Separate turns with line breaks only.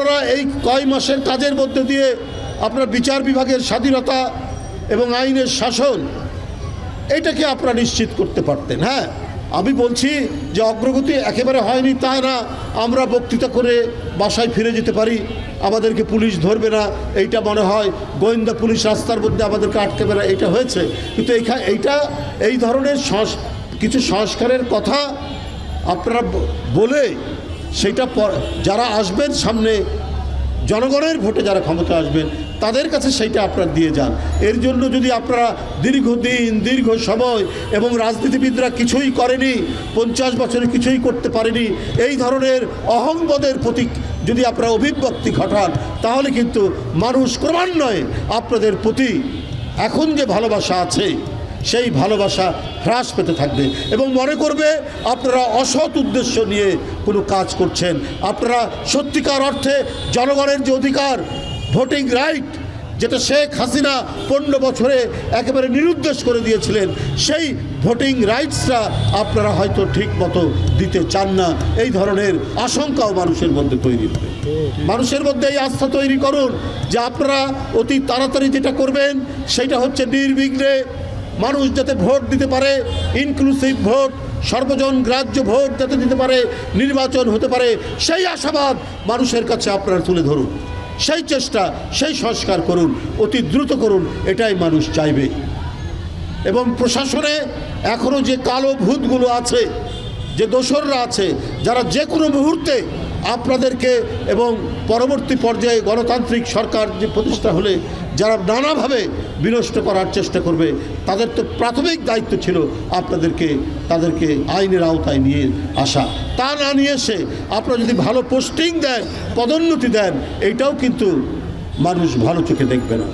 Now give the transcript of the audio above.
আপনারা এই কয় মাসের কাজের মধ্যে দিয়ে আপনার বিচার বিভাগের স্বাধীনতা এবং আইনের শাসন, এটাকে আপনারা নিশ্চিত করতে পারতেন হ্যাঁ? আমি বলছি যে অগ্রগতি একেবারে হয়নি তা না, আমরা বক্তৃতা করে বাসায় ফিরে যেতে পারি, আমাদেরকে পুলিশ ধরবে না, এইটা মনে হয় গোয়েন্দা পুলিশ রাস্তার মধ্যে আমাদেরকে আটকাবে না এটা হয়েছে। কিন্তু এইখা, এইটা, এই ধরনের সংস, কিছু সংস্কারের কথা আপনারা বলে সেটা যারা আসবেন সামনে, জনগণের ভোটে যারা ক্ষমতা আসবেন, তাদের কাছে সেইটা আপনারা দিয়ে যান। এর জন্য যদি আপনারা দীর্ঘদিন, দীর্ঘ সময় এবং রাজনীতিবিদরা কিছুই করেনি, পঞ্চাশ বছরে কিছুই করতে পারেনি, এই ধরনের অহংবোধের প্রতীক যদি আপনারা অভিব্যক্তি ঘটান, তাহলে কিন্তু মানুষ ক্রমান্বয়ে আপনাদের প্রতি এখন যে ভালোবাসা আছে সেই ভালোবাসা হ্রাস পেতে থাকবে। এবং মনে করবে আপনারা অসৎ উদ্দেশ্য নিয়ে কোনো কাজ করছেন। আপনারা সত্যিকার অর্থে জনগণের যে অধিকার, ভোটিং রাইট, যেটা শেখ হাসিনা পনেরো বছরে একেবারে নিরুদ্দেশ করে দিয়েছিলেন, সেই ভোটিং রাইটসটা আপনারা হয়তো ঠিক মতো দিতে চান না। এই ধরনের আশঙ্কাও মানুষের মধ্যে তৈরি হবে। মানুষের মধ্যে এই আস্থা তৈরি করুন যে আপনারা অতি তাড়াতাড়ি যেটা করবেন, সেটা হচ্ছে নির্বিঘ্নে মানুষ যাতে ভোট দিতে পারে ইনক্লুসিভ ভোট, সর্বজন গ্রাহ্য ভোট যাতে দিতে পারে, নির্বাচন হতে পারে, সেই আশাবাদ মানুষের কাছে আপনারা তুলে ধরুন। সেই চেষ্টা, সেই সংস্কার করুন, অতি দ্রুত করুন, এটাই মানুষ চাইবে। এবং প্রশাসনে এখনও যে কালো ভূতগুলো আছে, যে দোসররা আছে, যারা যে কোনো মুহূর্তে আপনাদেরকে এবং পরবর্তী পর্যায়ে গণতান্ত্রিক সরকার যে প্রতিষ্ঠা হলে যারা নানাভাবে বিনষ্ট করার চেষ্টা করবে, তাদের তো প্রাথমিক দায়িত্ব ছিল আপনাদেরকে, তাদেরকে আইনের আওতায় নিয়ে আসা। তা না নিয়ে এসে আপনারা যদি ভালো পোস্টিং দেন, পদোন্নতি দেন, এটাও কিন্তু মানুষ ভালো চোখে দেখবে না।